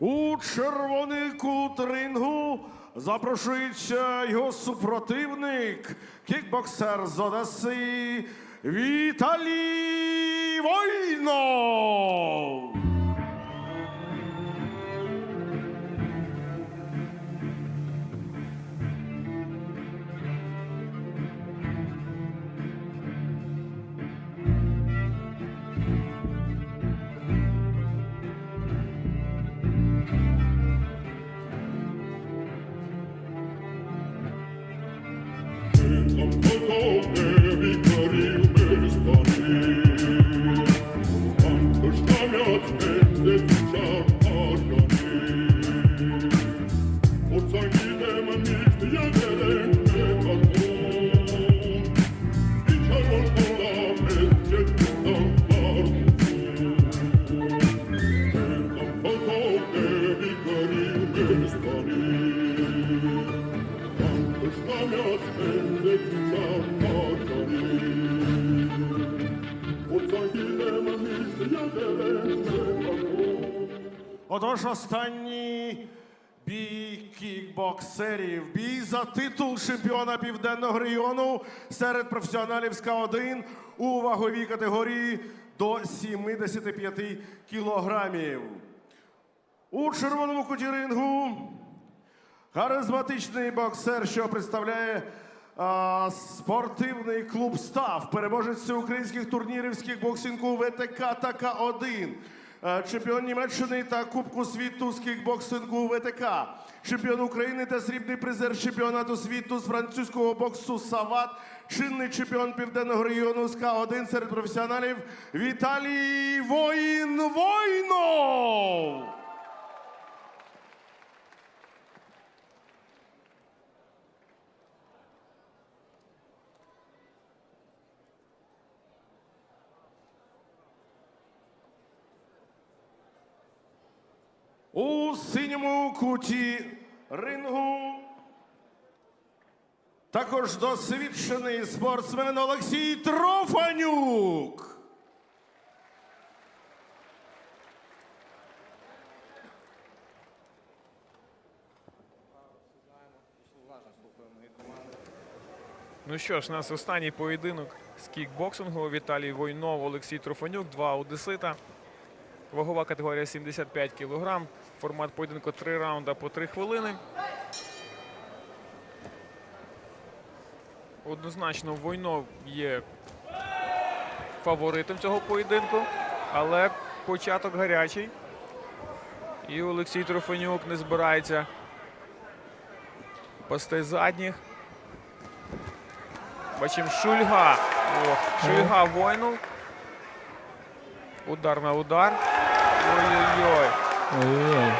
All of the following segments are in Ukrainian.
У червоний кут запрошується його супротивник, кікбоксер з Одеси Віталій Войнов. Отож, останній бій кікбоксерів. Бій за титул чемпіона південного регіону серед професіоналів СК-1 у ваговій категорії до 75 кілограмів. У червоному куті рингу харизматичний боксер, що представляє а, спортивний клуб Став, переможець всеукраїнських турнірів з кікбоксингу ВТК та К1. Е, Чемпіон Німеччини та Кубку світу з кікбоксингу ВТК, чемпіон України та срібний призер чемпіонату світу з французького боксу Сават, чинний чемпіон південного регіону з К1 серед професіоналів Віталій Воїн У синьому куті рингу також досвідчений спортсмен Олексій Трофанюк. Ну що ж, у нас останній поєдинок з кікбоксингу. Віталій Войнов, Олексій Трофанюк, два одесита. Вагова категорія 75 кг. Формат поєдинку 3 раунда по 3 хвилини. Однозначно, Войнов є фаворитом цього поєдинку, але початок гарячий. І Олексій Трофанюк не збирається пасти задніх. Бачимо Шульга. Ох, Шульга Войнов. Удар на удар. Ой-ой-ой. Ой-ой.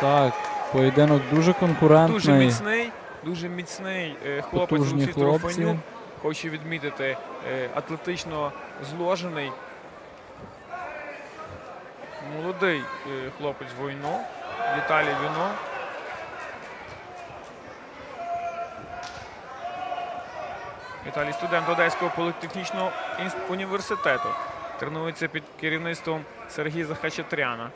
Так, поєдинок дуже конкурентний. Дуже міцний, дуже міцний е, хлопець Потужні Олексій. Трофанюк. Хочу відмітити, е, атлетично зложений. Молодий е, хлопець Войно. Віталій Віно. Віталій студент Одеського політехнічного університету. Тренується під керівництвом Сергія Захачатряна.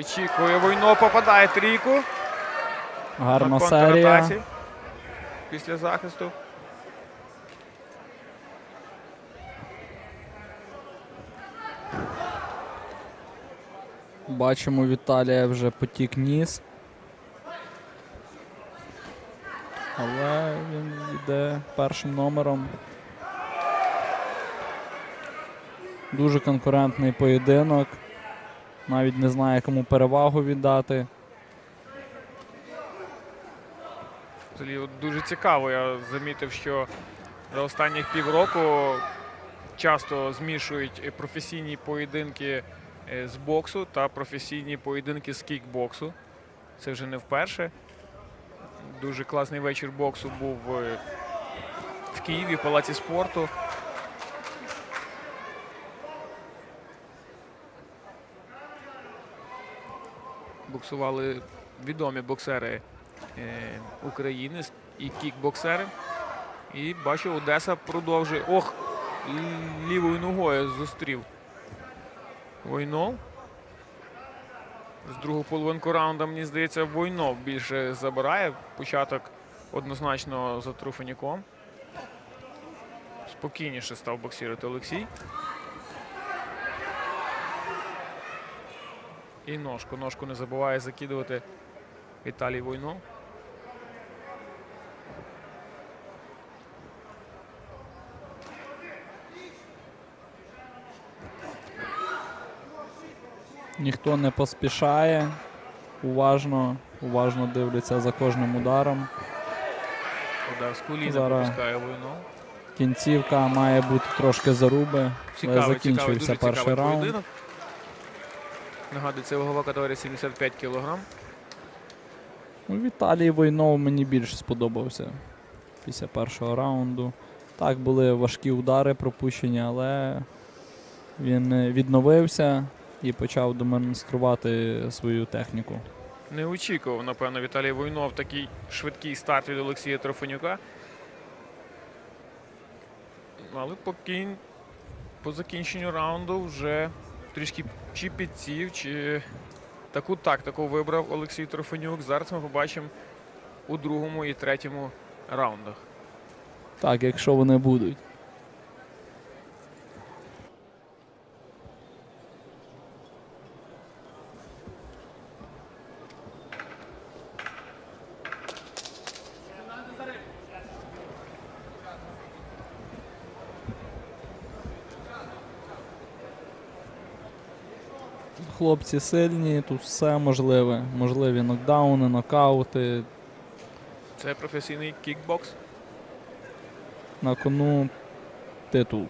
Вичікує Войно, попадає трійку. Гарна серія. Після захисту. Бачимо, Віталія вже потік ніс. Але він йде першим номером. Дуже конкурентний поєдинок. Навіть не знає, кому перевагу віддати. Дуже цікаво. Я замітив, що за останніх півроку часто змішують професійні поєдинки е, з боксу та професійні поєдинки з кікбоксу. Це вже не вперше. Дуже класний вечір боксу був е, в Києві, в палаці спорту. Боксували відомі боксери е, України і кікбоксери. І бачу, Одеса продовжує. Ох! Лівою ногою зустрів. Войнов. З другу половинку раунду, мені здається, Войнов більше забирає. Початок однозначно за Труфанюком. Спокійніше став боксірувати Олексій. І ножку. Ножку не забуває закидувати Віталій Войнов. Ніхто не поспішає. Уважно, уважно дивляться за кожним ударом. Удар з коліна Зараз. пропускає Кінцівка має бути трошки заруби. але Цікавий, цікавий, закінчився дуже перший цікавий раунд. поєдинок. Нагадую, це вагова категорія 75 кг. Ну, Віталій Войнов мені більш сподобався після першого раунду. Так, були важкі удари пропущені, але він е, відновився і почав демонструвати свою техніку. Не очікував, напевно, Віталій Войнов такий швидкий старт від Олексія Трофанюка. Але поки по закінченню раунду вже трішки чи підсів, чи таку тактику вибрав Олексій Трофанюк. Зараз ми побачимо у другому і третьому раундах. Так, якщо вони будуть. Хлопці сильні, тут все можливе. Можливі нокдауни, нокаути. Це професійний кікбокс. На кону титул.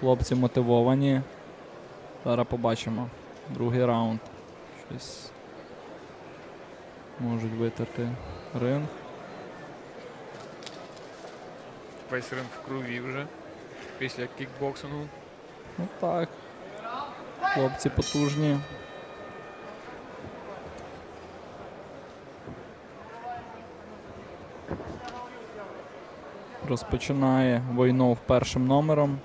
Хлопці мотивовані. Зараз побачимо. Другий раунд. Щось можуть витерти ринг. Весь ринг в крові вже після кікбоксингу. Ну так. Хлопці потужні. Розпочинає Войнов першим номером.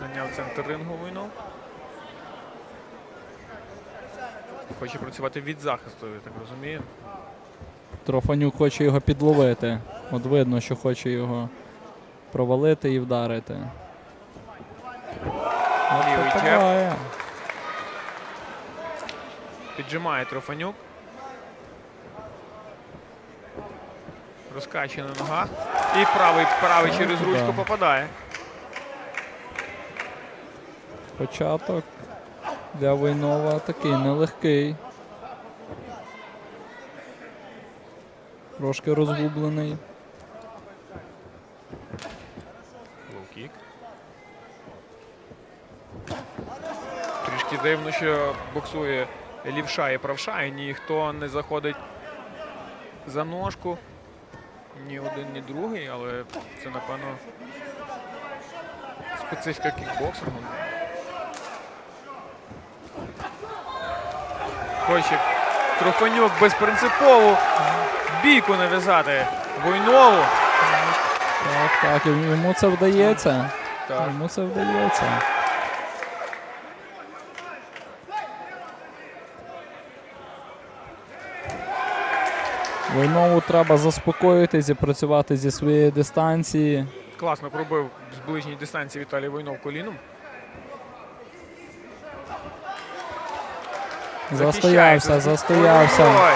Зайняв центр рингу Войнов. Хоче працювати від захисту, я так розумію. Трофанюк хоче його підловити. От видно, що хоче його провалити і вдарити. От Лівий джеб. попадає. Піджимає Трофанюк. Розкачена нога. І правий, правий через ручку попадає. Початок для Войнова такий нелегкий. Трошки розгублений. Лоу-кік. Трішки дивно, що боксує лівша і правша, і ніхто не заходить за ножку. Ні один, ні другий, але це, напевно, специфіка кікбоксингу. Хоче Трофанюк безпринципово бійку нав'язати Войнову. Так, так, йому це вдається. Так. Йому це вдається. Войнову треба заспокоїтись і працювати зі своєї дистанції. Класно пробив з ближньої дистанції Віталій Войнов коліном. Застоявся, застоявся. Ой,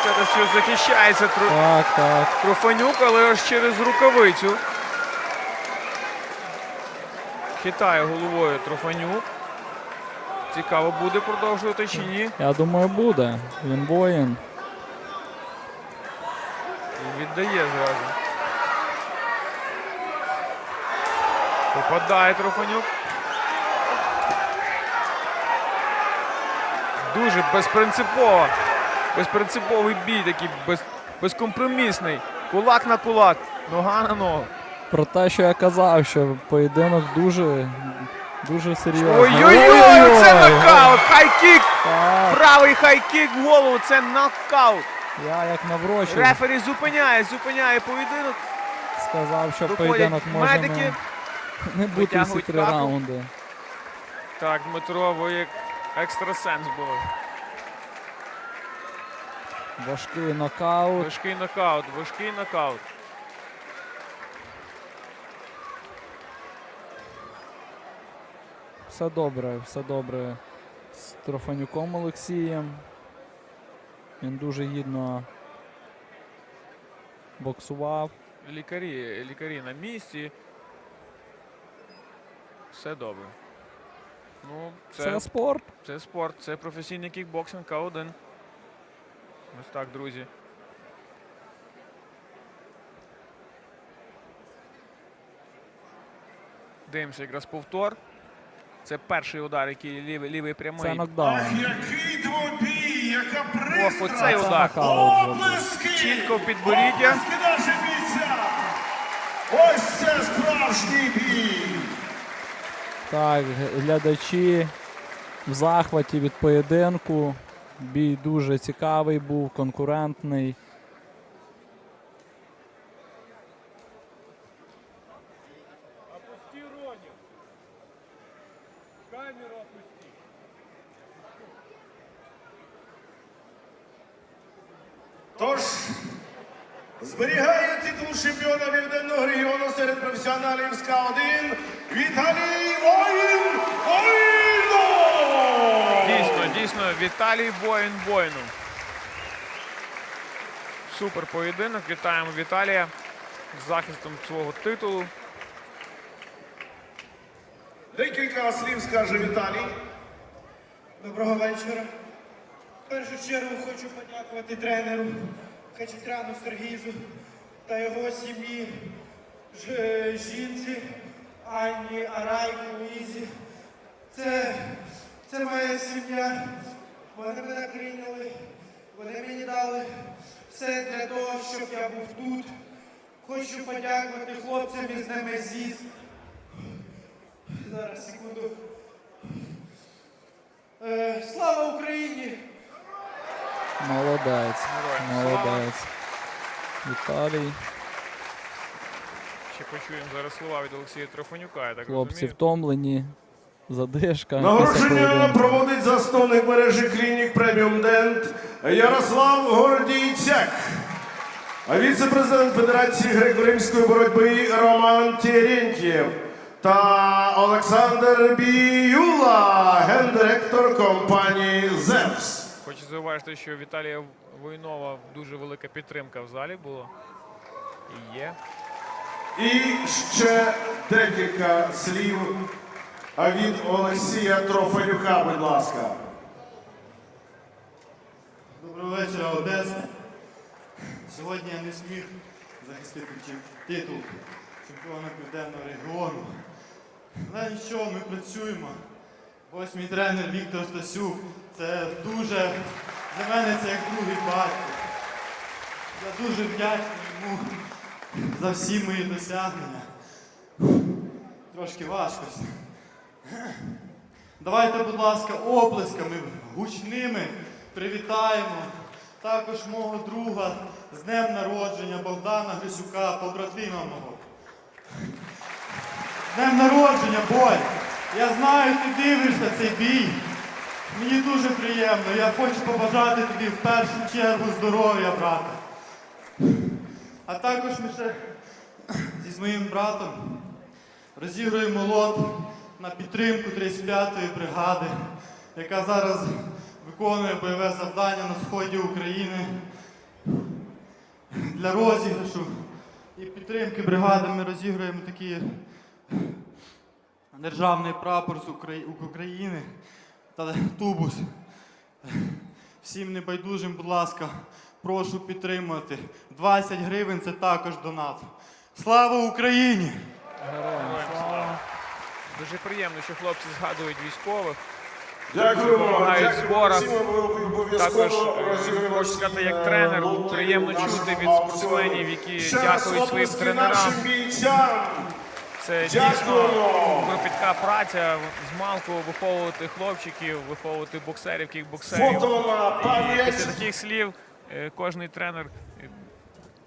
сказати, що захищається Тру... Так, так. Трофанюк, але аж через рукавицю. Хитає головою Трофанюк. Цікаво буде продовжувати чи ні. Я думаю, буде. Він воїн. Віддає зразу. Попадає Трофанюк. Дуже безпринципово. Безпринциповий бій, такий без, безкомпромісний. Кулак на кулак, нога на ногу. Про те, що я казав, що поєдинок дуже, дуже серйозний. Ой-ой-ой, це нокаут! Хай-кік! Правий хай-кік в голову, це нокаут. Я як наврочив Рефері зупиняє, зупиняє поєдинок. сказав, що Виходять поєдинок може медики. не, не бути всі три капу. раунди. Так, Дмитро, ви як екстрасенс були. Важкий нокаут. Важкий нокаут, важкий нокаут. Все добре, все добре з Трофанюком Олексієм. Він дуже гідно боксував. Лікарі, лікарі на місці. Все добре. Ну, Це, це, спорт. це спорт, це професійний кікбоксинг К1. Ось так, друзі. Дивимося якраз повтор. Це перший удар, який лівий, лівий прямий. Це нокдаун. Ах, який двобій, яка Ох, пристрасть! оцей Це удар. Оплески! Чітко в підборіддя. Ось це справжній бій! Так, глядачі в захваті від поєдинку. Бій дуже цікавий був, конкурентний. Тож, зберігає титул чемпіона Південного регіону серед професіоналів з К1 Віталій Воїн Воїнов! Дійсно, дійсно, Віталій воїн воїну. Супер поєдинок. Вітаємо Віталія з захистом свого титулу. Декілька слів скаже Віталій. Доброго вечора. В першу чергу хочу подякувати тренеру Хачатрану Сергізу та його сім'ї, е, жінці Анні, Арайку, Лізі. Це, це моя сім'я. Вони мене прийняли. Вони мені дали все для того, щоб я був тут. Хочу подякувати хлопцям із Немезіс. Зараз секунду. Е, слава Україні! Молодець. Молодець. Віталій. Ще почуємо зараз слова від Олексія Трофанюка. Я так Хлопці розумію. втомлені. Задишка. Нагородження проводить засновник мережі клінік Преміум Дент Ярослав Гордійцяк. А віце-президент Федерації греко-римської боротьби Роман Терентьєв та Олександр Біюла, гендиректор компанії ЗЕВС. Хочу зауважити, що Віталія Воїнова дуже велика підтримка в залі була. І є. І ще декілька слів від Олексія Трофанюка, будь ласка. Доброго вечора, Одеса. Сьогодні я не зміг захистити титул чемпіона Південного регіону. Але нічого, ми працюємо. Ось мій тренер Віктор Стасюк. Це дуже для мене це як другий батько. Я дуже вдячний йому за всі мої досягнення. Трошки важко. Давайте, будь ласка, оплесками гучними привітаємо також мого друга з днем народження Богдана Грисюка, побратима мого. Днем народження, Боль! Я знаю, ти дивишся цей бій. Мені дуже приємно. Я хочу побажати тобі в першу чергу здоров'я, брате. А також ми ще зі своїм братом розігруємо лот на підтримку 35-ї бригади, яка зараз виконує бойове завдання на сході України. Для розіграшу і підтримки бригади ми розігруємо такий державний прапор з України та тубус. Всім небайдужим, будь ласка, прошу підтримати. 20 гривень це також донат. Слава Україні! Героям слава. Дуже приємно, що хлопці згадують військових. Допомагають в зборах. Обов'язково Також е, хочу сказати, як е, тренер, приємно чути від спортсменів, які дякують своїм тренерам. Це дійсно кропітка праця з малку виховувати хлопчиків, виховувати боксерів, кікбоксерів. І пам'ять. після таких слів е, кожний тренер е,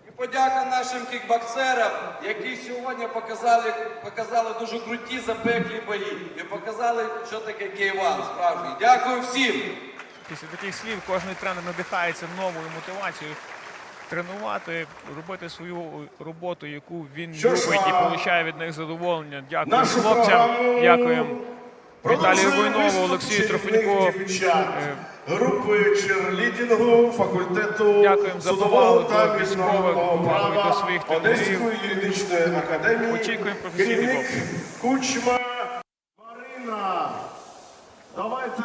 І подяка нашим кікбоксерам, які сьогодні показали, показали дуже круті запеклі бої. І показали, що таке Київан справжній. Дякую всім! Після таких слів кожен тренер надихається новою мотивацією тренувати, робити свою роботу, яку він Що любить і отримує від них задоволення. Дякую хлопцям, дякуємо Віталію Войнову, Олексію дівчат Е, групи черлідінгу факультету Дякуємо за повагу до військових, повагу до своїх тренерів. Юридичної академії. Очікуємо професійний бокс. Кучма Марина. Давайте